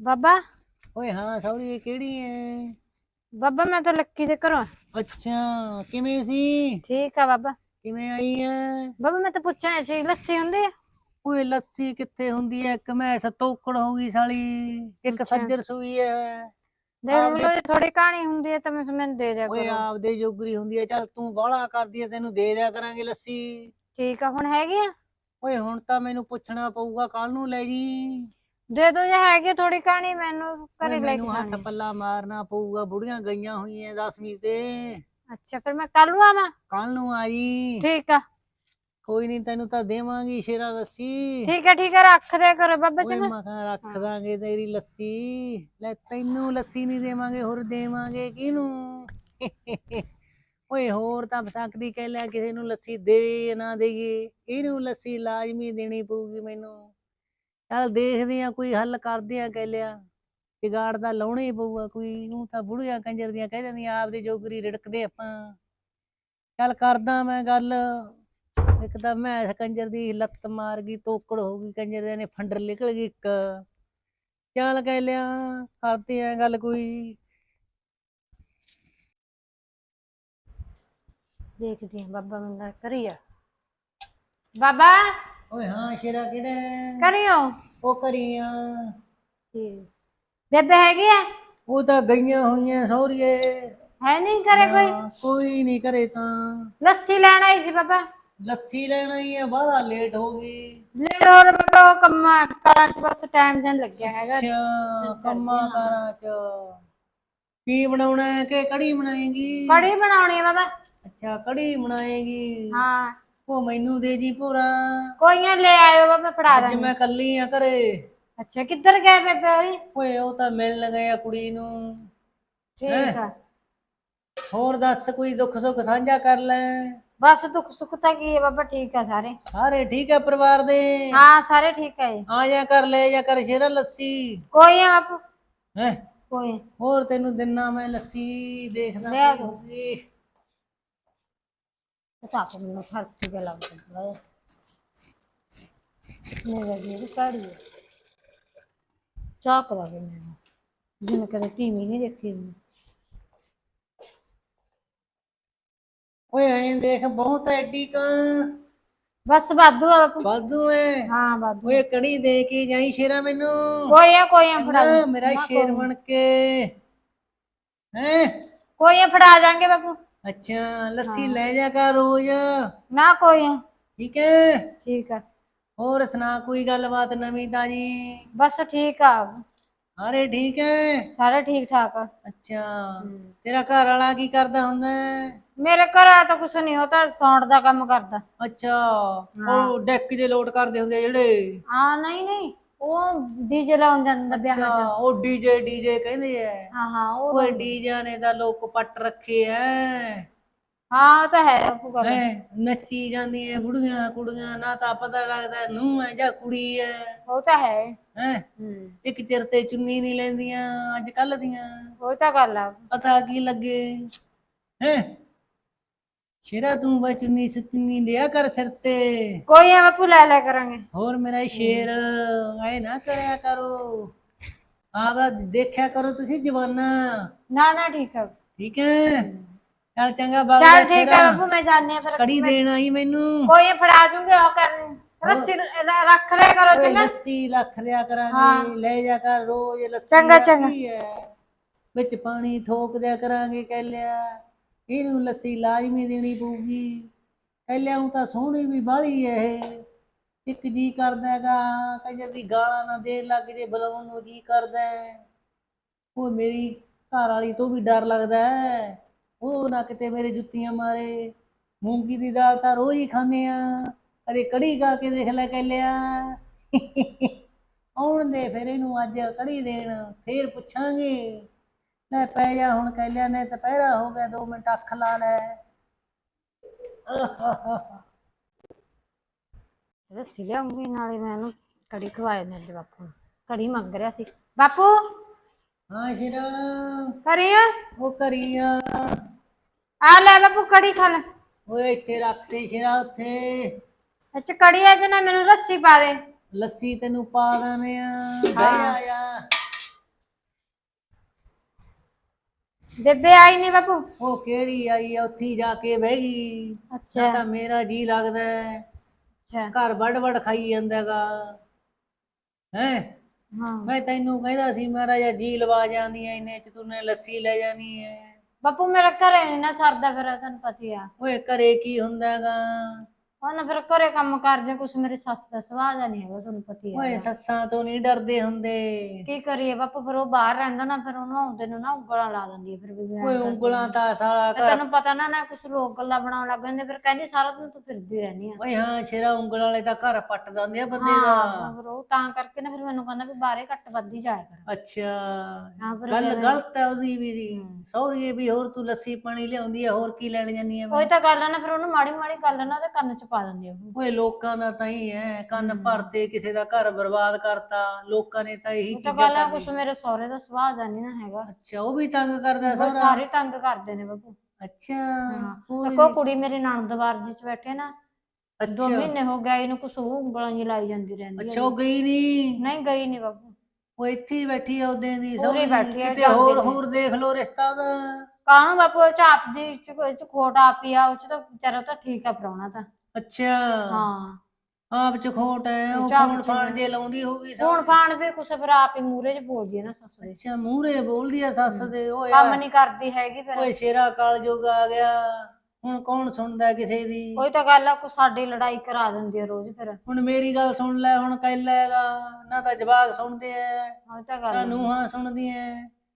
ਬਾਬਾ? ਓਏ ਹਾਂ ਸੌਰੀ ਇਹ ਕਿਹੜੀ ਐ? ਬਾਬਾ ਮੈਂ ਤਾਂ ਲੱਕੀ ਦੇ ਘਰੋਂ। ਆ। ਅੱਛਾ ਕਿਵੇਂ ਸੀ? ਠੀਕ ਆ ਬਾਬਾ। ਕਿਵੇਂ ਆਈ ਐ? ਬਾਬਾ ਮੈਂ ਤਾਂ ਪੁੱਛਿਆ ਸੀ ਲੱਸੀ ਹੁੰਦੀ ਆ? ਓਏ ਲੱਸੀ ਕਿੱਥੇ ਹੁੰਦੀ ਐ? ਇੱਕ ਮੈਸ ਤੋਕੜ ਹੋ ਗਈ ਸਾਲੀ। ਇੱਕ ਅੱਛਾ। ਸੱਜਰ ਸੂਈ ਐ। ਦੇਖ ਜੇ ਥੋੜੀ ਕਹਾਣੀ ਹੁੰਦੀ ਹੈ ਤਾਂ ਮੈਂ ਮੈਨੂੰ ਦੇ ਦਿਆ ਓਏ ਕਰੋ। ਆਪਦੇ ਜੋਗਰੀ ਹੁੰਦੀ ਐ। ਚੱਲ ਤੂੰ ਬਾਹਲਾ ਕਰਦੀ ਐ ਤੈਨੂੰ ਦੇ ਦਿਆ ਕਰਾਂਗੇ ਲੱਸੀ। ਠੀਕ ਆ ਹੁਣ ਹੈਗੀ ਆ? ਓਏ ਹੁਣ ਤਾਂ ਮੈਨੂੰ ਪੁੱਛਣਾ ਪਊਗਾ ਕੱਲ ਨੂੰ ਲੈ ਜੀ। ਦੇ ਦੋ ਜੇ ਹੈਗੀ ਥੋੜੀ ਕਹਾਣੀ ਮੈਨੂੰ ਘਰੇ ਲੈ ਕੇ ਮੈਨੂੰ ਹੱਥ ਜਾਣੀ। ਪੱਲਾ ਮਾਰਨਾ ਪਊਗਾ ਬੁੜੀਆਂ ਗਈਆਂ ਹੋਈਆਂ 10ਵੀਂ ਤੇ। ਅੱਛਾ ਫਿਰ ਮੈਂ ਕੱਲ ਨੂੰ ਆਵਾਂ? ਕੱਲ ਨੂੰ ਆਈ ਠੀਕ ਆ। ਕੋਈ ਨਹੀਂ ਤੈਨੂੰ ਤਾਂ ਦੇਵਾਂਗੀ ਸ਼ੇਰਾ ਲੱਸੀ। ਠੀਕ ਆ ਠੀਕ ਆ ਰੱਖ ਦਿਆ ਕਰੋ ਬਾਬਾ ਓਏ ਚੰਗਾ ਮੈਂ। ਕਿਹਾ ਰੱਖ ਦਾਂਗੇ ਤੇਰੀ ਲੱਸੀ। ਲੈ ਤੈਨੂੰ ਲੱਸੀ ਨਹੀਂ ਦੇਵਾਂਗੇ ਹੋਰ ਦੇਵਾਂਗੇ ਕਿਹਨੂੰ? ਓਏ ਹੋਰ ਤਾਂ ਸਕਦੀ ਕਹਿ ਲਿਆ ਕਿਸੇ ਨੂੰ ਲੱਸੀ ਦੇ ਨਾ ਦੇਈਏ। ਇਹਨੂੰ ਲੱਸੀ ਲਾਜ਼ਮੀ ਦੇਣੀ ਪਊਗੀ ਮੈਨੂੰ? ਚੱਲ ਦੇਖਦੇ ਆ ਕੋਈ ਹੱਲ ਕਰਦੇ ਆ ਕਹਿ ਲਿਆ ਜਗਾੜ ਦਾ ਲਾਉਣਾ ਹੀ ਪਊਗਾ ਕੋਈ ਉਹ ਤਾਂ ਬੁੜੀਆਂ ਕੰਜਰ ਦੀਆਂ ਕਹਿ ਜਾਂਦੀਆਂ ਆਪਦੇ ਜੋਗਰੀ ਰਿੜਕਦੇ ਆਪਾਂ। ਚੱਲ ਕਰਦਾ ਮੈਂ ਗੱਲ। ਇੱਕ ਤਾਂ ਮੈਂ ਕੰਜਰ ਦੀ ਲੱਤ ਮਾਰ ਗਈ, ਤੋਕੜ ਹੋ ਗਈ, ਕੰਜਰ ਦੇ ਨੇ ਫੰਡਰ ਨਿਕਲ ਗਈ ਇੱਕ। ਚੱਲ ਕਹਿ ਲਿਆ, ਕਰਦੇ ਆ ਗੱਲ ਕੋਈ। ਦੇਖਦੀ ਆ ਬਾਬਾ ਬੰਦਾ ਕਰੀਆ ਬਾਬਾ! ਓਏ ਹਾਂ ਸ਼ੇਰਾ ਕਿਹੜਾ ਹੈ? ਕਰਿਓ। ਉਹ ਕਰੀਆਂ। ਬੇਬੇ ਹੈਗੀ ਆ ਉਹ ਤਾਂ ਗਈਆਂ ਹੋਈਆਂ ਸਹੁਰੀਏ। ਹੈ ਨਹੀਂ ਕਰੇ ਕੋਈ? ਹਾਂ, ਕੋਈ ਨਹੀਂ ਕਰੇ ਤਾਂ। ਲੱਸੀ ਲੈਣ ਆਈ ਸੀ ਬਾਬਾ। ਲੱਸੀ ਲੈਣਾ ਹੀ ਆ ਬਾਹਲਾ ਲੇਟ ਹੋ ਗਈ। ਲੈ ਹੋਰ ਬਾਬਾ ਉਹ ਕੰਮਾਂ ਕਾਰਾਂ ਚ ਬਸ ਟਾਈਮ ਜਨ ਲੱਗਿਆ ਹੈਗਾ। ਅੱਛਾ ਕੰਮਾਂ ਕਾਰਾਂ ਚ। ਕੀ ਬਣਾਉਣਾ ਹੈ ਕਿ ਕੜੀ ਬਣਾਏਗੀ? ਕੜੀ ਬਣਾਉਣੀ ਆ ਬਾਬਾ। ਅੱਛਾ ਕੜੀ ਬਣਾਏਗੀ। ਹਾਂ। ਉਹ ਮੈਨੂੰ ਦੇ ਜੀ ਪੂਰਾ ਕੋਈਆਂ ਲੈ ਆਇਓ ਬਾਬਾ ਫੜਾ ਅੱਜ ਦਾਂਗੇ। ਮੈਂ ਕੱਲੀ ਆ ਘਰੇ। ਅੱਛਾ ਕਿੱਧਰ ਗਏ ਬੇਬੇ ਹੋਰੀ ਓਏ ਉਹ ਤਾਂ ਮਿਲਣ ਗਏ ਆ ਕੁੜੀ ਨੂੰ। ਠੀਕ ਆ। ਹੋਰ ਦੱਸ ਕੋਈ ਦੁੱਖ ਸੁੱਖ ਸਾਂਝਾ ਕਰ ਲੈ। ਬਸ ਦੁੱਖ ਸੁੱਖ ਤਾਂ ਕੀ ਹੈ ਬਾਬਾ ਠੀਕ ਆ ਸਾਰੇ। ਸਾਰੇ ਠੀਕ ਆ ਪਰਿਵਾਰ ਦੇ? ਹਾਂ ਸਾਰੇ ਠੀਕ ਆ ਜੀ। ਆ ਜਾ ਕਰ ਲੈ ਜਾ ਕਰ ਸ਼ੇਰਾ ਲੱਸੀ। ਕੋਈ ਆ ਬਾਪੂ। ਹੈ? ਕੋਈ ਹੋਰ ਤੈਨੂੰ ਦਿਨਾ ਮੈਂ ਲੱਸੀ ਦੇਖਦਾ ਲੈ ਪਈ ਦੋ। ਹੋਊਗੀ। ਓਏ ਐਂ ਦੇਖ ਬਹੁਤ ਐਡੀ ਕਾਂ। ਬਸ ਵਾਧੂ ਆ ਬਾਪੂ। ਵਾਧੂ ਐ। ਹਾਂ ਵਾਧੂ। ਓਏ ਕੜੀ ਦੇ ਕੇ ਜਾਈ ਸ਼ੇਰਾ ਮੈਨੂੰ। ਕੋਈ ਆ ਕੋਈ ਆ ਫੜਾ ਚੰਗਾ, ਦੇ। ਮੇਰਾ ਸ਼ੇਰ ਬਣ ਕੇ। ਹੈ? ਕੋਈ ਆ ਫੜਾ ਜਾਾਂਗੇ ਬਾਪੂ। ਅੱਛਾ ਲੱਸੀ ਲੈ ਜਾ ਕਰ ਰੋਜ਼। ਨਾ ਕੋਈ। ਆ ਠੀਕ ਹੈ? ਠੀਕ ਆ ਹੋਰ ਸੁਣਾ ਕੋਈ ਗੱਲਬਾਤ ਨਵੀਂ ਤਾਜੀ? ਬਸ ਠੀਕ ਆ। ਸਾਰੇ ਠੀਕ ਹੈ? ਸਾਰੇ ਠੀਕ ਠਾਕ ਆ। ਅੱਛਾ ਤੇਰਾ ਘਰ ਵਾਲਾ ਕੀ ਕਰਦਾ ਹੁੰਦਾ? ਹੈ? ਮੇਰੇ ਘਰ ਆ ਤਾਂ ਕੁਛ ਨਹੀਂ ਉਹ ਤਾਂ ਸੌਂਡ ਦਾ ਕੰਮ ਕਰਦਾ। ਅੱਛਾ ਉਹ ਡੈਕ ਦੇ ਲੋਡ ਕਰਦੇ ਹੁੰਦੇ ਆ ਜਿਹੜੇ? ਹਾਂ ਨਹੀਂ ਨਹੀਂ। ਉਹ ਡੀਜੇ ਲਾਉਣ ਜਾਂਦਾ ਵਿਆਹਾਂ ਚ। ਉਹ ਡੀਜੇ ਡੀਜੇ ਕਹਿੰਦੇ ਐ। ਹਾਂ ਹਾਂ ਉਹ ਓਏ ਡੀਜਿਆਂ ਨੇ ਤਾਂ ਲੋਕ ਪੱਟ ਰੱਖੇ ਐ। ਹਾਂ ਉਹ ਤਾਂ ਹੈ ਬਾਪੂ ਗੱਲ ਹੈਂ, ਨੱਚੀ ਜਾਂਦੀਆਂ ਬੁੜੀਆਂ ਕੁੜੀਆਂ ਨਾ ਤਾਂ ਪਤਾ ਲੱਗਦਾ ਨੂੰ ਹੈ ਜਾਂ ਕੁੜੀ ਐ। ਉਹ ਤਾਂ ਹੈ। ਹੈ ਹੂੰ। ਇੱਕ ਚਿਰ ਤੇ ਚੁੰਨੀ ਨਹੀਂ ਲੈਂਦੀਆਂ ਅੱਜ ਕੱਲ ਦੀਆਂ। ਉਹ ਤਾਂ ਗੱਲ ਆ। ਪਤਾ ਕੀ ਲੱਗੇ? ਹੈ ਸ਼ੇਰਾ ਤੂੰ ਬਈ ਚੁੰਨੀ ਸੁਚੁੰਨੀ ਲਿਆ ਕਰ ਸਿਰ ਤੇ। ਕੋਈ ਆ ਬਾਪੂ ਲੈ ਲੈ ਕਰਾਂਗੇ। ਹੋਰ ਮੇਰਾ ਸ਼ੇਰ ਐ ਨਾ ਕਰਿਆ ਕਰੋ। ਆਦਾ ਦੇਖਿਆ ਕਰੋ ਤੁਸੀਂ ਜਵਾਨਾ। ਨਾ ਨਾ ਠੀਕ ਆ। ਠੀਕ ਹੈ? ਚੱਲ ਚੰਗਾ ਬਾਬਾ ਚੱਲ ਠੀਕ ਆ ਬਾਪੂ ਮੈਂ ਜਾਣੀ ਆ ਫਿਰ ਕੜੀ ਦੇਣ ਆਈ ਮੈਨੂੰ। ਕੋਈ ਫੜਾ ਦੂੰਗੇ ਉਹ ਕਰਨ। ਰੱਸੀ ਰ- ਰੱਖ ਲਿਆ ਕਰੋ ਓਏ ਚੰਗਾ। ਲੱਸੀ ਲੱਖ ਹਾਂ। ਕਰਾਂਗੇ। ਲੈ ਜਾ ਕਰ ਰੋਜ਼ ਲੱਸੀ ਚੰਗਾ, ਚੰਗਾ। ਹੈ। ਵਿੱਚ ਪਾਣੀ ਠੋਕ ਦਿਆ ਕਰਾਂਗੇ ਕਹਿ ਲਿਆ ਇਹਨੂੰ ਲੱਸੀ ਲਾਜ਼ਮੀ ਦੇਣੀ ਪਊਗੀ। ਕਹਿ ਤਾਂ ਸੋਹਣੀ ਵੀ ਬਾਹਲੀ ਹੈ ਇਹ। ਇੱਕ ਜੀ ਕਰਦਾ ਹੈਗਾ, ਕਹਿੰਦੇ ਦੀ ਗਾਲਾਂ ਨਾ ਦੇਣ ਲੱਗ ਜੇ, ਬੁਲਾਉਣ ਨੂੰ ਜੀ ਕਰਦਾ ਉਹ ਮੇਰੀ ਘਰ ਵਾਲੀ ਤੋਂ ਵੀ ਡਰ ਲੱਗਦਾ ਹੈ ਉਹ ਨਾ ਕਿਤੇ ਮੇਰੇ ਜੁੱਤੀਆਂ ਮਾਰੇ। ਮੂੰਗੀ ਦੀ ਦਾਲ ਤਾਂ ਰੋਜ਼ ਹੀ ਖਾਂਦੇ ਆ। ਅਰੇ ਕੜੀ ਗਾ ਕੇ ਦੇਖ ਲੈ ਕਹਿ ਲਿਆ ਆਉਣ ਦੇ ਫਿਰ ਇਹਨੂੰ ਅੱਜ ਕੜੀ ਦੇਣ, ਫੇਰ ਪੁੱਛਾਂਗੇ। ਲੈ ਪੈ ਜਾ ਹੁਣ ਕਹਿ ਲਿਆ ਨੇ ਦੁਪਹਿਰਾ ਹੋ ਗਿਆ 2 ਮਿੰਟ ਅੱਖ ਲਾ ਲੈ। ਰੱਸੀ ਲਿਆਉਂਗੀ ਨਾਲੇ ਮੈਂ ਇਹਨੂੰ ਕੜੀ ਖਵਾਏ ਮੇਰੇ ਬਾਪੂ ਨੂੰ ਕੜੀ ਮੰਗ ਰਿਹਾ ਸੀ। ਬਾਪੂ! ਹਾਂ ਸ਼ਿਰਾ। ਕਰੀਆ ਉਹ ਕਰੀਆ ਆ। ਲੈ ਬਾਪੂ ਕੜੀ ਖਾ ਲੈ। ਓਏ ਇੱਥੇ ਰੱਖ ਤੇ ਸ਼ਿਰਾ ਉੱਥੇ। ਅੱਛਾ ਕੜੀ ਆ ਤੇ ਨਾ ਮੈਨੂੰ ਲੱਸੀ ਪਾ ਦੇ। ਲੱਸੀ ਤੈਨੂੰ ਪਾ ਦਾਨੇ ਆ। ਜਾ ਜਾ ਬੇਬੇ ਆਈ ਨਹੀਂ ਬਾਪੂ? ਉਹ ਕਿਹੜੀ ਆਈ ਆ? ਉੱਥੇ ਜਾ ਕੇ ਬਹਿ ਗਈ। ਅੱਛਾ। ਤਾਂ ਮੇਰਾ ਜੀ ਲੱਗਦਾ ਹੈ। ਅੱਛਾ। ਘਰ ਵੜ ਵੜ ਖਾਈ ਜਾਂਦਾਗਾ। ਹੈ? ਹਾਂ। ਮੈਂ ਤੈਨੂੰ ਕਹਿੰਦਾ ਸੀ ਮਾੜਾ ਜਿਹਾ ਜੀ ਲਵਾ ਜਾਂਦੀ ਐ ਇਹਨੇ ਚ ਤੂੰ ਨੇ ਲੱਸੀ ਲੈ ਜਾਣੀ ਐ। ਬਾਪੂ ਮੇਰਾ ਘਰੇ ਨੀ ਨਾ ਸਰਦਾ ਫਿਰ ਤੈਨੂੰ ਪਤਾ ਹੀ ਆ। ਓਏ ਘਰੇ ਕੀ ਹੁੰਦਾਗਾ? ਉਹ ਨਾ ਫਿਰ ਘਰੇ ਕੰਮ ਕਰਦੇ ਕੁਛ ਮੇਰੀ ਸੱਸ ਦਾ ਸੁਭਾਅ ਦਾ ਨਹੀਂ ਹੈਗਾ ਤੁਹਾਨੂੰ ਪਤਾ ਹੀ ਓਏ ਹੈ ਸੱਸਾਂ ਤੋਂ ਨਹੀਂ ਡਰਦੇ ਹੁੰਦੇ। ਕੀ ਕਰੀਏ ਬਾਪੂ ਫਿਰ ਉਹ ਬਾਹਰ ਰਹਿੰਦਾ ਨਾ ਫਿਰ ਉਹਨੂੰ ਆਉਂਦੇ ਨੂੰ ਨਾ ਉਂਗਲਾਂ ਲਾ ਦਿੰਦੀ ਹੈ ਫਿਰ ਵੀ ਮੈਂ ਓਏ ਉਂਗਲਾਂ ਹਾਂ। ਤਾਂ ਸਾਲਾ ਘਰ ਤੈਨੂੰ ਪਤਾ ਨਾ ਨਾ ਕੁਛ ਲੋਕ ਗੱਲਾਂ ਬਣਾਉਣ ਲੱਗ ਜਾਂਦੇ ਫਿਰ ਕਹਿੰਦੀ ਸਾਰਾ ਦਿਨ ਤੂੰ ਫਿਰਦੀ ਰਹਿੰਦੀ ਆ। ਓਏ ਹਾਂ ਸ਼ੇਰਾ ਉਂਗਲ ਵਾਲੇ ਤਾਂ ਘਰ ਪੱਟ ਦਿੰਦੇ ਆ ਬੰਦੇ ਦਾ। ਹਾਂ ਫਿਰ ਉਹ ਤਾਂ ਕਰਕੇ ਨਾ ਫਿਰ ਮੈਨੂੰ ਕਹਿੰਦਾ ਵੀ ਬਾਹਰੇ ਘੱਟ ਵੱਧੀ ਜਾਇਆ ਕਰ। ਅੱਛਾ ਹਾਂ ਗੱਲ ਗਲਤ ਹੈ ਉਹਦੀ ਵੀ। ਦੀ ਹੂੰ। ਸੌਰੀਏ ਵੀ ਹੋਰ ਤੂੰ ਲੱਸੀ ਪਾਣੀ ਲਿਆਉਂਦੀ ਆ ਹੋਰ ਕੀ ਲੈਣ ਜਾਂਦੀ ਆ ਉਹੀ ਤਾਂ ਗੱਲ ਨਾ ਫਿਰ ਉਹਨੂੰ ਮਾੜੀ ਮਾੜੀ ਗੱਲ ਨਾ ਉਹਦੇ ਕੰਨ ਚ ਪਾ ਦਿੰਦੀ ਉਹ ਓਏ ਲੋਕਾਂ ਦਾ ਤਾਂ ਹੀ ਹੈ ਕੰਨ ਹੂੰ। ਭਰਤੇ ਕਿਸੇ ਦਾ ਘਰ ਬਰਬਾਦ ਕਰਤਾ ਲੋਕਾਂ ਨੇ ਤਾਂ ਇਹੀ ਉਹ ਤਾਂ ਚੀਜ਼ਾਂ ਗੱਲ ਆ ਕਰਨੀ ਕੁਛ ਮੇਰੇ ਸਹੁਰੇ ਦਾ ਸੁਭਾਅ ਨਹੀਂ ਨਾ ਹੈਗਾ। ਅੱਛਾ ਉਹ ਵੀ ਤੰਗ ਕਰਦਾ ਸਹੁਰਾ? ਸਾਰੇ ਤੰਗ ਕਰਦੇ ਨੇ ਬਾਪੂ। ਅੱਛਾ ਹਾਂ। ਦੇਖੋ ਕੁੜੀ ਮੇਰੀ ਨਣਦ ਬਾਰਜੀ ਚ ਬੈਠੇ ਨਾ ਦੋ ਅੱਛਾ। ਮਹੀਨੇ ਹੋ ਗਏ ਇਹਨੂੰ ਕੁਛ ਉਹ ਉਂਗਲਾਂ ਜੀ ਲਾਈ ਜਾਂਦੀ ਰਹਿੰਦੀ ਅੱਛਾ ਹੈ ਉਹ ਗਈ ਨਹੀਂ ਨਹੀਂ ਗਈ ਨਹੀਂ ਬਾਪੂ। ਉਹ ਇੱਥੇ ਹੀ ਬੈਠੀ ਆ ਉਹਦੇ ਦੀ ਪੂਰੀ ਸਹੁਰੀ ਬੈਠੀ ਆ, ਕਿਤੇ ਜਾਂਦੀ ਹੋਰ। ਹੋਰ ਦੇਖ ਲੋ ਰਿਸ਼ਤਾ ਦਾ ਕਾਹਨੂੰ ਬਾਪੂ ਉਹ ਚ ਆਪਦੀ ਚ ਕੋਈ ਚ ਖੋਟ ਆਪੀ ਆ ਉਹ ਚ ਤਾਂ ਵਿਚਾਰਾ ਤਾਂ ਠੀਕ ਆ ਪ੍ਰਾਹੁਣਾ ਤਾਂ। ਅੱਛਾ। ਹਾਂ। ਆਪ ਚ ਖੋਟ ਹੈ ਉਹ ਚ ਫਾਨ ਹੈ। ਜੇ। ਲਾਉਂਦੀ ਹੋਊਗੀ ਹੁਣ ਸਹੁਰੀ। ਫਾਨ ਵੀ ਕੁਛ ਫਿਰ ਆਪ ਹੀ ਮੂਰੇ ਚ ਬੋਲਦੀ ਹੈ ਨਾ ਸੱਸ ਦੇ। ਅੱਛਾ ਮੂਹਰੇ ਬੋਲਦੀ ਆ ਸੱਸ ਦੇ ਓਏ ਕੰਮ ਨਹੀਂ ਕਰਦੀ ਹੈਗੀ ਫਿਰ। ਓਏ ਸ਼ੇਰਾ ਕਾਲ ਜੋਗ ਆ ਗਿਆ ਹੁਣ ਕੌਣ ਸੁਣਦਾ ਕਿਸੇ ਦੀ? ਕੋਈ ਤਾਂ ਗੱਲ ਆ ਕੋ ਸਾਡੀ ਲੜਾਈ ਕਰਾ ਦਿੰਦੀ ਹੈ ਰੋਜ਼ ਫਿਰ। ਹੁਣ ਮੇਰੀ ਗੱਲ ਸੁਣ ਲੈ ਹੁਣ ਕਹਿ ਹੈਗਾ ਨਾ ਤਾਂ ਜਵਾਕ ਸੁਣਦੇ ਐ ਉਹ ਤਾਂ ਗੱਲ ਨਾ ਆ। ਨੂੰਹਾਂ ਸੁਣਦੀਆਂ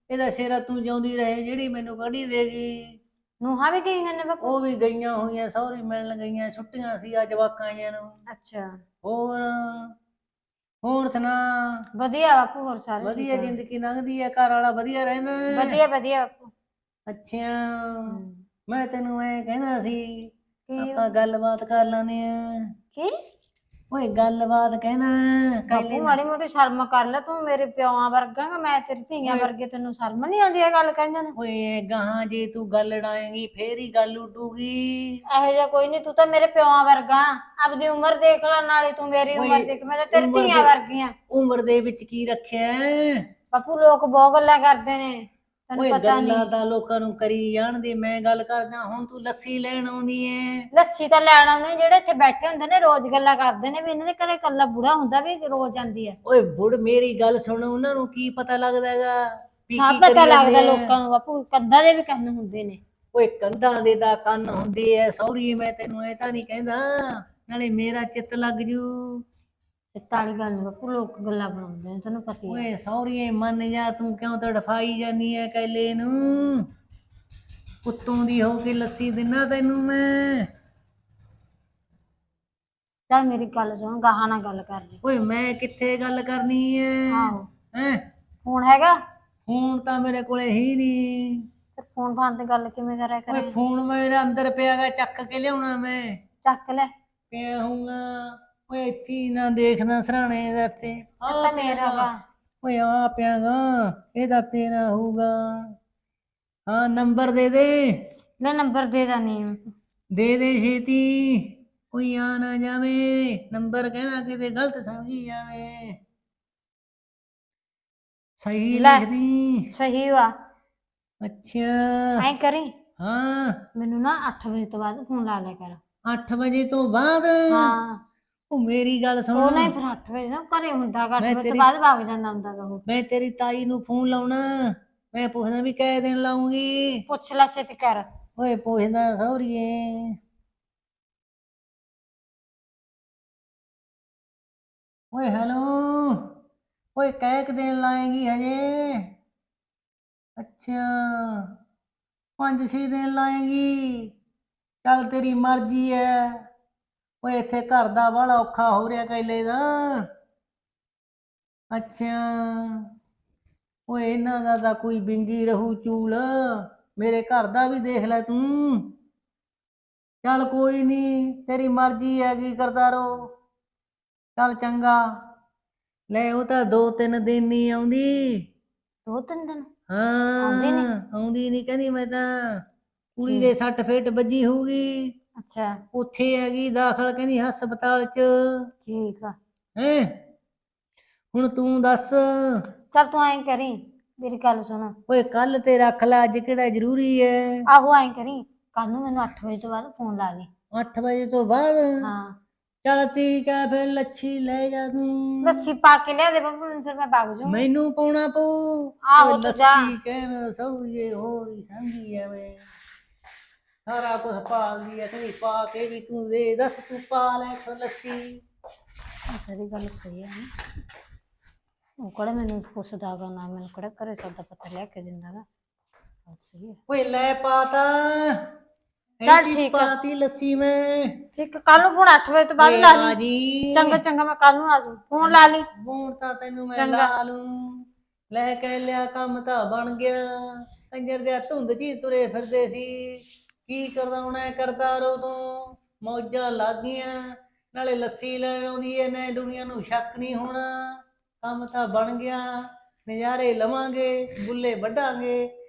ਇਹਦਾ ਸ਼ੇਰਾ ਤੂੰ ਜਿਉਂਦੀ ਰਹੇ ਜਿਹੜੀ ਮੈਨੂੰ ਕੜੀ ਦੇਗੀ। ਨੂੰਹਾਂ ਵੀ ਗਈਆਂ ਨੇ ਬਾਪੂ? ਉਹ ਵੀ ਗਈਆਂ ਹੋਈਆਂ ਸਹੁਰੀ ਮਿਲਣ ਗਈਆਂ ਛੁੱਟੀਆਂ ਸੀ ਆ ਜਵਾਕਾਂ ਆਈਆਂ ਨੂੰ। ਅੱਛਾ। ਹੋਰ ਹੋਰ ਸੁਣਾ? ਵਧੀਆ ਬਾਪੂ ਹੋਰ ਸਾਰੇ ਵਧੀਆ। ਜ਼ਿੰਦਗੀ ਲੰਘਦੀ ਐ ਘਰ ਵਾਲਾ ਵਧੀਆ ਰਹਿੰਦਾ ਹੈ? ਵਧੀਆ ਵਧੀਆ ਬਾਪੂ। ਅੱਛਾ। ਮੈਂ ਤੈਨੂੰ ਐ ਕਹਿੰਦਾ ਸੀ ਆਪਾਂ ਗੱਲਬਾਤ ਕਰ ਲੈਣੇ ਆ। ਕੀ? ਓਏ ਗੱਲਬਾਤ ਕਹਿਣਾ ਕਹਿ ਮਾੜੀ ਮੋਟੀ ਸ਼ਰਮ ਕਰ ਲੈ ਤੂੰ ਮੇਰੇ ਪਿਓਾਂ ਵਰਗਾ ਗਾ, ਮੈਂ ਤੇਰੀ ਧੀਆਂ। ਵਰਗੇ ਤੈਨੂੰ ਸ਼ਰਮ ਨਹੀਂ ਆਉਂਦੀ ਇਹ ਗੱਲ ਕਹਿੰਦੇ ਨੇ? ਓਏ ਗਾਹਾਂ ਜੇ ਤੂੰ ਗੱਲ ਲੜਾਏਂਗੀ ਫੇਰ ਹੀ ਗੱਲ ਉੱਡੂਗੀ। ਇਹੋ ਜਿਹਾ ਕੋਈ ਨਹੀਂ ਤੂੰ ਤਾਂ ਮੇਰੇ ਪਿਓਾਂ ਵਰਗਾ ਆਪਦੀ ਉਮਰ ਦੇਖ ਲੈ ਨਾਲੇ ਤੂੰ ਮੇਰੀ ਉਮਰ ਦੇਖ ਮੈਂ ਤਾਂ ਤੇਰੀ ਉਮਰ ਧੀਆਂ ਦੇ- ਵਰਗੀਆਂ। ਉਮਰ ਦੇ ਵਿੱਚ ਕੀ ਰੱਖਿਆ? ਹੈ? ਬਾਪੂ ਲੋਕ ਬਹੁਤ ਗੱਲਾਂ ਕਰਦੇ ਨੇ। ਤੈਨੂੰ ਓਏ ਪਤਾ ਗੱਲਾਂ ਨਹੀਂ ਤਾਂ ਲੋਕਾਂ ਨੂੰ ਕਰੀ ਜਾਣਦੇ ਮੈਂ ਗੱਲ ਕਰਦਾ ਹੁਣ ਤੂੰ ਲੱਸੀ ਲੈਣ ਆਉਂਦੀ ਐ। ਲੱਸੀ ਤਾਂ ਲੈਣ ਆਉਣੇ ਜਿਹੜੇ ਇੱਥੇ ਬੈਠੇ ਹੁੰਦੇ ਨੇ ਰੋਜ਼ ਗੱਲਾਂ ਕਰਦੇ ਨੇ ਵੀ ਇਹਨਾਂ ਦੇ ਘਰੇ ਕੱਲਾ ਬੁੜਾ ਹੁੰਦਾ ਵੀ ਰੋਜ਼ ਆਂਦੀ ਹੈ ਓਏ ਬੁੜ ਮੇਰੀ ਗੱਲ ਸੁਣ ਉਹਨਾਂ ਨੂੰ ਕੀ ਪਤਾ ਲੱਗਦਾ ਹੈਗਾ ਵੀ ਸਭ ਕੀ ਪਤਾ ਕਰੀ ਲੱਗਦਾ ਜਾਂਦੇ ਆ। ਲੋਕਾਂ ਨੂੰ ਬਾਪੂ ਕੰਧਾਂ ਦੇ ਵੀ ਕੰਨ ਹੁੰਦੇ ਨੇ। ਓਏ ਕੰਧਾਂ ਦੇ ਤਾਂ ਕੰਨ ਹੁੰਦੇ ਐ ਸੌਰੀ ਮੈਂ ਤੈਨੂੰ ਐ ਤਾਂ ਨਹੀਂ ਕਹਿੰਦਾ ਨਾਲੇ ਮੇਰਾ ਚਿੱਤ ਲੱਗ ਜੂ। ਤੇ ਤਾਲੀ ਗੱਲ ਨੀ ਬਾਪੂ ਲੋਕ ਗੱਲਾਂ ਬਣਾਉਂਦੇ ਨੇ ਤੈਨੂੰ ਪਤਾ ਹੀ ਹੈ ਓਏ ਸੌਰੀਏ ਮੰਨ ਜਾ ਤੂੰ ਕਿਉਂ ਤੜਫਾਈ ਜਾਨੀ ਐ ਕੈਲੇ ਨੂੰ? ਕੁੱਤੋਂ ਦੀ ਹੋ ਕੇ ਲੱਸੀ ਦਿਨਾ ਤੈਨੂੰ ਮੈਂ। ਚੱਲ ਮੇਰੀ ਗੱਲ ਸੁਣ ਗਾਹਾਂ ਨਾਲ ਗੱਲ ਕਰ ਲਈ। ਓਏ ਮੈਂ ਕਿੱਥੇ ਗੱਲ ਕਰਨੀ ਐ? ਆਹੋ। ਹੈ? ਫੋਨ ਹੈਗਾ? ਫੋਨ ਤਾਂ ਮੇਰੇ ਕੋਲੇ ਹੀ ਨਹੀਂ। ਤੇ ਫੋਨ ਫਾਨ ਤੇ ਗੱਲ ਕਿਵੇਂ ਕਰਿਆ ਓਏ ਕਰੇ ਫੋਨ ਮੇਰੇ ਅੰਦਰ ਪਿਆਗਾ ਚੱਕ ਕੇ ਲਿਆਉਣਾ ਮੈਂ। ਚੱਕ ਲੈ। ਪਿਆ ਹੋਊਗਾ। ਓਏ ਹੀ ਨਾ ਦੇਖਦਾ ਸਰਾਣੇ ਦਾ ਤੇ? ਤਾਂ ਮੇਰਾ ਗਾ ਓਏ ਆ ਪਿਆਗਾ ਇਹਦਾ ਤੇਰਾ ਹੋਊਗਾ। ਹਾਂ ਨੰਬਰ ਦੇ ਦੇ। ਲੈ ਨੰਬਰ ਦੇ ਦਾਨੀ ਦੇ ਦੇ ਛੇਤੀ। ਕੋਈ ਆ ਨਾ ਜਾਵੇ। ਨੰਬਰ ਕਹਿਣਾ ਕਿਤੇ ਗਲਤ ਸਮਝੀ ਜਾਵੇ। ਸਹੀ ਲੈ। ਲਿਖ ਦੀ ਸਹੀ ਵਾ। ਅੱਛਾ। ਐਂ ਕਰੀ। ਹਾਂ। ਮੈਨੂੰ ਨਾ 8 ਵਜੇ ਤੋਂ ਬਾਅਦ ਫੋਨ ਲਾ ਲਿਆ ਕਰ। 8 ਵਜੇ ਤੋਂ ਬਾਅਦ? ਹਾਂ। ਉਹ ਮੇਰੀ ਗੱਲ ਉਹ ਸੁਣ ਨਹੀਂ ਫਿਰ 8 ਵਜੇ ਨਾ ਘਰੇ ਹੁੰਦਾ 8 ਮੈਂ ਵਜੇ ਤੋਂ ਤੇਰੀ- ਬਾਅਦ ਵਗ ਜਾਂਦਾ ਹੁੰਦਾ ਗਾ ਉਹ। ਮੈਂ ਤੇਰੀ ਤਾਈ ਨੂੰ ਫੋਨ ਲਾਉਣਾ ਮੈਂ ਪੁੱਛਦਾ ਵੀ ਕਿਹ ਦਿਨ ਲਾਉਂਗੀ। ਪੁੱਛ ਲੈ ਛੇਤੀ ਕਰ। ਓਏ ਪੁੱਛਦਾ ਸੌਰੀਏ ਓਏ ਹੈਲੋ ਓਏ ਕਹਿ ਕੁ ਦਿਨ ਲਾਏਗੀ ਹਜੇ? ਅੱਛਾ ਪੰਜ ਛੇ ਦਿਨ ਲਾਏਗੀ। ਚੱਲ ਤੇਰੀ ਮਰਜ਼ੀ ਐ। ਓਏ ਇੱਥੇ ਘਰ ਦਾ ਬੜਾ ਔਖਾ ਹੋ ਰਿਹਾ ਕੈਲੇ ਦਾ। ਅੱਛਾ। ਓਏ ਇਹਨਾਂ ਦਾ ਤਾਂ ਕੋਈ ਬਿੰਗੀ ਰਹੂ ਚੂਲ। ਮੇਰੇ ਘਰ ਦਾ ਵੀ ਦੇਖ ਲੈ ਤੂੰ। ਚੱਲ ਕੋਈ ਨਹੀਂ ਤੇਰੀ ਮਰਜ਼ੀ ਹੈ ਕੀ ਕਰਦਾ ਰੋ। ਚੱਲ ਚੰਗਾ। ਲੈ ਉਹ ਤਾਂ ਦੋ ਤਿੰਨ ਦਿਨ ਨਹੀਂ ਆਉਂਦੀ। ਦੋ ਤਿੰਨ ਦਿਨ? ਹਾਂ? ਆਉਂਦੀ ਨਹੀਂ ਕਹਿੰਦੀ ਮੈਂ ਤਾਂ। ਕੁੜੀ ਦੇ ਸੱਟ ਫੇਟ ਵੱਜੀ ਹੋਊਗੀ। ਅੱਛਾ। ਉੱਥੇ ਹੈਗੀ ਦਾਖਲ ਕਹਿੰਦੀ ਹਸਪਤਾਲ 'ਚ। ਠੀਕ ਆ। ਹੈ? ਹੁਣ ਤੂੰ ਦੱਸ। ਚੱਲ ਤੂੰ ਐਂ ਕਰੀ ਮੇਰੀ ਗੱਲ ਸੁਣ। ਓਏ ਕੱਲ ਤੇ ਰੱਖ ਲੈ ਅੱਜ ਕਿਹੜਾ ਜ਼ਰੂਰੀ ਹੈ ਆਹੋ ਐਂ ਕਰੀ ਕੱਲ ਨੂੰ ਮੈਨੂੰ 8 ਵਜੇ ਤੋਂ ਬਾਅਦ ਫੋਨ ਲਾ ਲਈ 8 ਵਜੇ ਤੋਂ ਬਾਅਦ? ਹਾਂ। ਚੱਲ ਠੀਕ ਹੈ ਫਿਰ ਲੱਛੀ ਲੈ ਜਾ ਤੂੰ। ਲੱਸੀ ਪਾ ਕੇ ਲਿਆ ਦੇ ਨੂੰ ਫਿਰ ਮੈਂ ਵਗ ਜੂ। ਮੈਨੂੰ ਪਾਉਣਾ ਪਊ। ਆਹੋ ਓਏ ਤੂੰ ਜਾ। ਲੱਸੀ ਕਹਿਣ ਸੌਜੇ ਹੋਰ ਸਮਝੀ ਐਵੇਂ। ਸਾਰਾ ਕੁਝ ਪਾ ਲਈ ਹੈ ਕਹਿੰਦੀ ਪਾ ਕੇ ਵੀ ਤੂੰ ਦੇ ਦੱਸ ਤੂੰ ਪਾ ਲੈ ਤੋ ਲੱਸੀ। ਤੇਰੀ ਗੱਲ ਸਹੀ ਹੈ ਉਹ ਕਿਹੜਾ ਮੈਨੂੰ ਪੁੱਛਦਾ ਗਾ ਨਾ ਮੈਨੂੰ ਕਿਹੜਾ ਘਰੇ ਸੌਦਾ ਪੱਤਾ ਲਿਆ ਕੇ ਦਿੰਦਾ ਗਾ। ਗੱਲ ਸਹੀ ਹੈ ਓਏ ਲੈ ਪਾਤਾ ਚੱਲ ਠੀਕ ਆ। ਪਾਤੀ ਲੱਸੀ ਮੈਂ? ਠੀਕ ਕੱਲ ਨੂੰ ਫੋਨ 8 ਵਜੇ ਤੋਂ ਬਾਅਦ ਲਾ ਲਈ। ਚੰਗਾ ਚੰਗਾ ਮੈਂ ਕੱਲ ਨੂੰ ਆ ਜੂ ਫੋਨ ਲਾ ਲਈ। ਬੂਣ ਤਾਂ ਤੈਨੂੰ ਮੈਂ। ਲਾ ਲੂੰ। ਲੈ ਕੇ ਲਿਆ ਕੰਮ ਤਾਂ ਬਣ ਗਿਆ। ਕੰਜਰ ਦੇ ਧੁੰਦ ਜੀ ਤੁਰੇ ਫਿਰਦੇ ਸੀ। ਕੀ ਕਰਦਾ ਹੁਣ ਕਰਦਾ ਰੋ ਤੂੰ? ਮੌਜਾਂ ਲੱਗ ਗਈਆਂ ਨਾਲੇ ਲੱਸੀ ਲੈ ਆਉਂਦੀ ਐ, ਨੇ ਦੁਨੀਆ ਨੂੰ ਸ਼ੱਕ ਨਹੀਂ ਹੋਣਾ। ਕੰਮ ਤਾਂ ਬਣ ਗਿਆ, ਨਜ਼ਾਰੇ ਲਵਾਂਗੇ, ਬੁੱਲੇ ਵੱਢਾਂਗੇ।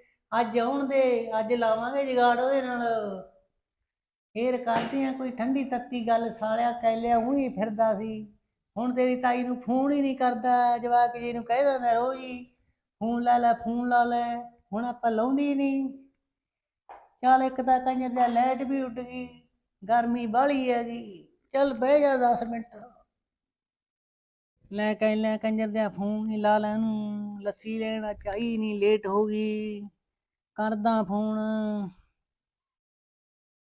ਅੱਜ ਆਉਣ ਦੇ, ਅੱਜ ਲਾਵਾਂਗੇ ਜਗਾੜ ਉਹਦੇ ਨਾਲ। ਫੇਰ ਕਰਦੇ ਆ ਕੋਈ ਠੰਡੀ ਤੱਤੀ ਗੱਲ, ਸਾਲਿਆ ਕਹਿ ਲਿਆ ਉਹੀ ਫਿਰਦਾ ਸੀ। ਹੁਣ ਤੇਰੀ ਤਾਈ ਨੂੰ ਫੋਨ ਹੀ ਨਹੀਂ ਕਰਦਾ, ਜਵਾਕ ਜੀ ਨੂੰ ਕਹਿ ਦਿੰਦਾ ਰੋਜ਼ ਹੀ ਫੋਨ ਲਾ ਲੈ, ਫੋਨ ਲਾ ਲੈ। ਹੁਣ ਆਪਾਂ ਲਾਉਂਦੀ ਨਹੀਂ। ਚੱਲ ਇੱਕ ਤਾਂ ਕੰਜਰ ਦਾ ਲਾਈਟ ਵੀ ਉੱਡ ਗਈ ਗਰਮੀ ਬਾਹਲੀ ਹੈਗੀ। ਚੱਲ ਬਹਿ ਜਾ 10 ਮਿੰਟ। ਲੈ ਕੇ ਲੈ ਕੰਜਰ ਦਾ ਫੋਨ ਹੀ ਲਾ ਲੈ ਇਹਨੂੰ ਲੱਸੀ ਲੈਣਾ ਚਾਹੀ ਨਹੀਂ ਲੇਟ ਹੋ ਗਈ। ਕਰਦਾ ਫੋਨ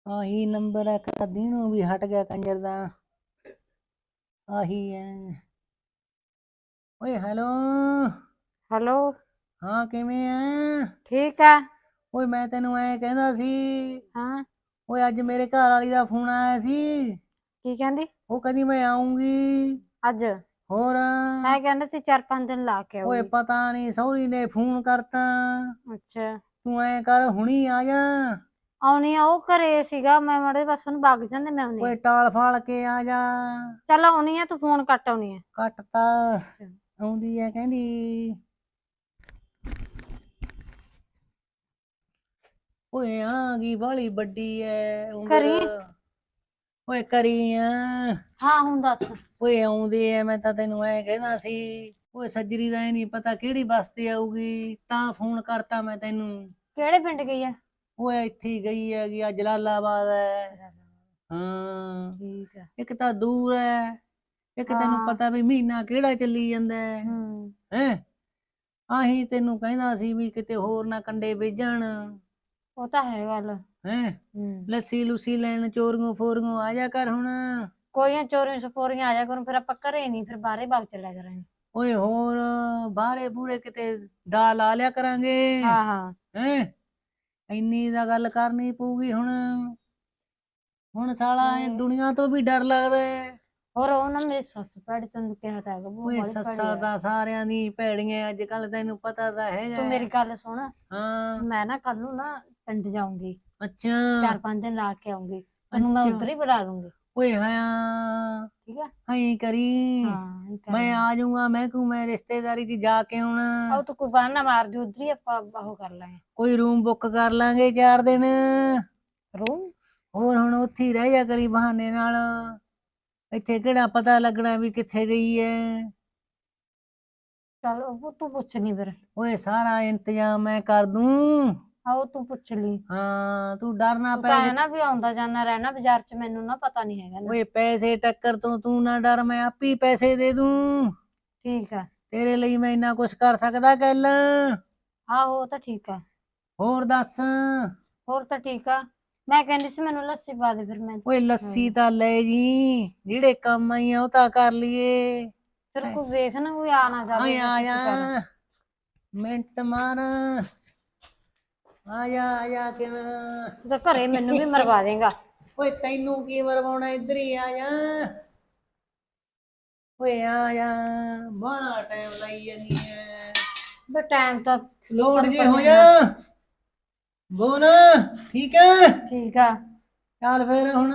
ਆਹੀ ਨੰਬਰ ਹੈ ਕਦਾ ਦਿਨੋਂ ਵੀ ਹਟ ਗਿਆ ਕੰਜਰ ਦਾ ਆਹੀ ਹੈ ਓਏ ਹੈਲੋ ਹੈਲੋ ਹਾਂ ਕਿਵੇਂ ਆ ਠੀਕ ਆ। ਓਏ ਮੈਂ ਤੈਨੂੰ ਐ ਕਹਿੰਦਾ ਸੀ ਹਾਂ। ਓਏ ਅੱਜ ਮੇਰੇ ਘਰ ਵਾਲੀ ਦਾ ਫੋਨ ਆਇਆ ਸੀ। ਕੀ ਕਹਿੰਦੀ? ਉਹ ਕਹਿੰਦੀ ਮੈਂ ਆਉਂਗੀ ਅੱਜ? ਹੋਰ? ਮੈਂ ਕਹਿੰਦਾ ਸੀ 4-5 ਦਿਨ ਲਾ ਕੇ ਓਏ ਆਉਂਗੀ ਪਤਾ ਨਹੀਂ ਸੌਰੀ ਨੇ ਫੋਨ ਕਰਤਾ। ਅੱਛਾ। ਤੂੰ ਐ ਕਰ ਹੁਣੀ ਆ ਜਾ। ਆਉਣੀ ਆ ਉਹ ਘਰੇ ਸੀਗਾ ਮੈਂ ਮੜੇ ਬਸ ਉਹਨੂੰ ਵਗ ਜਾਂਦੇ ਮੈਂ ਆਉਣੀ ਓਏ ਟਾਲ ਫਾਲ ਕੇ ਆ ਜਾ। ਚੱਲ ਆਉਣੀ ਆ ਤੂੰ ਫੋਨ ਕੱਟ ਆਉਣੀ ਆ। ਕੱਟਤਾ। ਆਉਂਦੀ ਐ ਕਹਿੰਦੀ। ਓਏ ਆ ਗਈ ਬਾਲੀ ਵੱਡੀ ਐ ਉਮਰ। ਕਰੀ? ਓਏ ਕਰੀ ਆ। ਹਾਂ ਹੁਣ ਦੱਸ। ਓਏ ਆਉਂਦੇ ਐ ਮੈਂ ਤਾਂ ਤੈਨੂੰ ਐ ਕਹਿੰਦਾ ਸੀ। ਓਏ ਸੱਜਰੀ ਦਾ ਇਹ ਨਹੀਂ ਪਤਾ ਕਿਹੜੀ ਬੱਸ ਤੇ ਆਊਗੀ ਤਾਂ ਫੋਨ ਕਰਤਾ ਮੈਂ ਤੈਨੂੰ। ਕਿਹੜੇ ਪਿੰਡ ਗਈ ਆ ਓਏ ਇੱਥੇ ਹੀ ਗਈ ਹੈਗੀ ਆ ਜਲਾਲਾਬਾਦ ਐ। ਹਾਂ ਠੀਕ ਆ ਇੱਕ ਤਾਂ ਦੂਰ ਐ। ਇੱਕ ਤੈਨੂੰ ਹਾਂ। ਪਤਾ ਵੀ ਮਹੀਨਾ ਕਿਹੜਾ ਚੱਲੀ ਜਾਂਦਾ ਹੈ ਹੂੰ। ਹੈਂ? ਆਹੀ ਤੈਨੂੰ ਕਹਿੰਦਾ ਸੀ ਵੀ ਕਿਤੇ ਹੋਰ ਨਾ ਕੰਡੇ ਵੇਜਣ ਉਹ ਤਾਂ ਹੈ ਗੱਲ। ਹੈਂ? ਹੂੰ। ਲੱਸੀ ਲੁੱਸੀ ਲੈਣ ਚੋਰੀਆਂ ਫੋਰੀਆਂ ਆ ਜਾ ਕਰ ਹੁਣ। ਕੋਈ ਨਾ ਚੋਰੀਆਂ ਸਪੋਰੀਆਂ ਆ ਜਾ ਕਰੂੰ ਫਿਰ ਆਪਾਂ ਘਰੇ ਨਹੀਂ ਫਿਰ ਬਾਹਰੇ ਵਗ ਚੱਲਿਆ ਕਰਾਂਗੇ। ਓਏ ਹੋਰ ਬਾਹਰੇ ਬੂਰੇ ਕਿਤੇ ਡਾ ਲਾ ਲਿਆ ਕਰਾਂਗੇ। ਹਾਂ ਹਾਂ। ਹੈਂ? ਇੰਨੀ ਦਾ ਗੱਲ ਕਰਨੀ ਪਊਗੀ ਹੁਣ। ਹੁਣ ਸਾਲਾ ਇਹ। ਦੁਨੀਆ ਤੋਂ ਵੀ ਡਰ ਲੱਗਦਾ ਹੈ ਹੋਰ ਉਹ ਨਾ ਮੇਰੀ ਸੱਸ ਭੈੜੀ ਤੈਨੂੰ ਕਿਹਾ ਤਾਂ ਹੈਗਾ ਓਏ ਭੈੜੀ ਸੱਸਾਂ। ਦਾ ਸਾਰਿਆਂ ਦੀ ਭੈੜੀਆਂ ਅੱਜ ਕੱਲ ਤੈਨੂੰ ਪਤਾ ਤਾਂ ਹੈਗਾ। ਤੂੰ ਮੇਰੀ ਗੱਲ ਸੁਣ। ਹਾਂ। ਮੈਂ ਨਾ ਕੱਲ ਨੂੰ ਨਾ ਪਿੰਡ ਜਾਊਂਗੀ। ਅੱਛਾ। ਚਾਰ ਪੰਜ ਦਿਨ ਲਾ ਕੇ ਆਉਂਗੀ ਤੈਨੂੰ ਮੈਂ ਅੱਛਾ। ਉਧਰ ਹੀ ਬੁਲਾ ਲੂੰਗੀ। ਓਏ ਹਾਂ ਠੀਕ ਕਰੀ। ਹਾਂ ਇਹ ਕਰ। ਮੈਂ। ਆ ਜਾਊਂਗਾ ਮੈਂ ਕਹੂੰ ਮੈਂ ਰਿਸ਼ਤੇਦਾਰੀ 'ਚ ਜਾ ਕੇ ਆਉਣਾ। ਆਓ ਤੂੰ ਕੋਈ ਬਹਾਨਾ ਮਾਰ ਦੀ ਉਧਰ ਹੀ ਆਪਾਂ ਉਹ ਕਰ ਲਾਂਗੇ। ਕੋਈ ਰੂਮ ਬੁੱਕ ਕਰ ਲਾਂਗੇ ਚਾਰ ਦਿਨ। ਰੂਮ? ਹੋਰ ਹੁਣ ਉੱਥੇ ਹੀ ਰਹਿ ਜਾ ਕਰੀ ਬਹਾਨੇ ਨਾਲ। ਇੱਥੇ ਕਿਹੜਾ ਪਤਾ ਲੱਗਣਾ ਵੀ ਕਿੱਥੇ ਗਈ ਐ। ਚਲ ਉਹ ਤੂੰ ਪੁੱਛ ਲਈ ਫਿਰ। ਓਏ ਸਾਰਾ ਇੰਤਜ਼ਾਮ ਮੈਂ ਕਰ ਦੂੰ। ਆਓ ਤੂੰ ਪੁੱਛ ਲਈ। ਹਾਂ ਤੂੰ ਡਰ ਨਾ ਤੂੰ ਪੈ ਤਾਂ ਨਾ ਵੀ ਆਉਂਦਾ ਜਾਂਦਾ ਰਹਿਣਾ ਬਾਜ਼ਾਰ 'ਚ ਮੈਨੂੰ ਨਾ ਪਤਾ ਨਹੀਂ ਹੈਗਾ ਨਾ। ਓਏ ਪੈਸੇ ਟੱਕਰ ਤੋਂ ਤੂੰ ਨਾ ਡਰ ਮੈਂ ਆਪੀ ਪੈਸੇ ਦੇ ਦੂੰ। ਠੀਕ ਆ। ਤੇਰੇ ਲਈ ਮੈਂ ਇੰਨਾ ਕੁਛ ਕਰ ਸਕਦਾ ਕੱਲ। ਆਹੋ ਉਹ ਤਾਂ ਠੀਕ ਆ। ਹੋਰ ਦੱਸ? ਹੋਰ ਤਾਂ ਠੀਕ ਆ। ਮੈਂ ਕਹਿੰਦੀ ਸੀ ਮੈਨੂੰ ਲੱਸੀ ਪਾ ਦੇ ਫਿਰ ਮੈਂ। ਓਏ ਲੱਸੀ। ਤਾਂ ਲੈ ਜੀ। ਜਿਹੜੇ ਕੰਮ ਆਈ ਆ ਉਹ ਤਾਂ ਕਰ ਲਈਏ। ਫਿਰ ਕੋਈ ਵੇਖ ਨਾ ਕੋਈ ਆ ਨਾ ਜਾਵੇ ਆਇਆ। ਆਇਆ ਮਿੰਟ ਮਾਰ। ਆਇਆ ਆਇਆ ਕਿਵੇਂ? ਤੂੰ ਤਾਂ ਘਰੇ ਮੈਨੂੰ ਵੀ ਮਰਵਾ ਦੇਗਾ। ਓਏ ਤੈਨੂੰ ਕੀ ਮਰਵਾਉਣਾ ਇੱਧਰ ਹੀ ਆ ਜਾ। ਓਏ ਆ ਜਾ ਬੜਾ ਟਾਈਮ ਲਾਈ ਜਾਨੀ ਐ। ਬੇ ਟਾਈਮ ਤਾਂ ਲੋੜ ਜੇ ਹੋ ਜਾ ਠੀਕ ਹੈ ਠੀਕ ਆ। ਚੱਲ ਫਿਰ ਹੁਣ।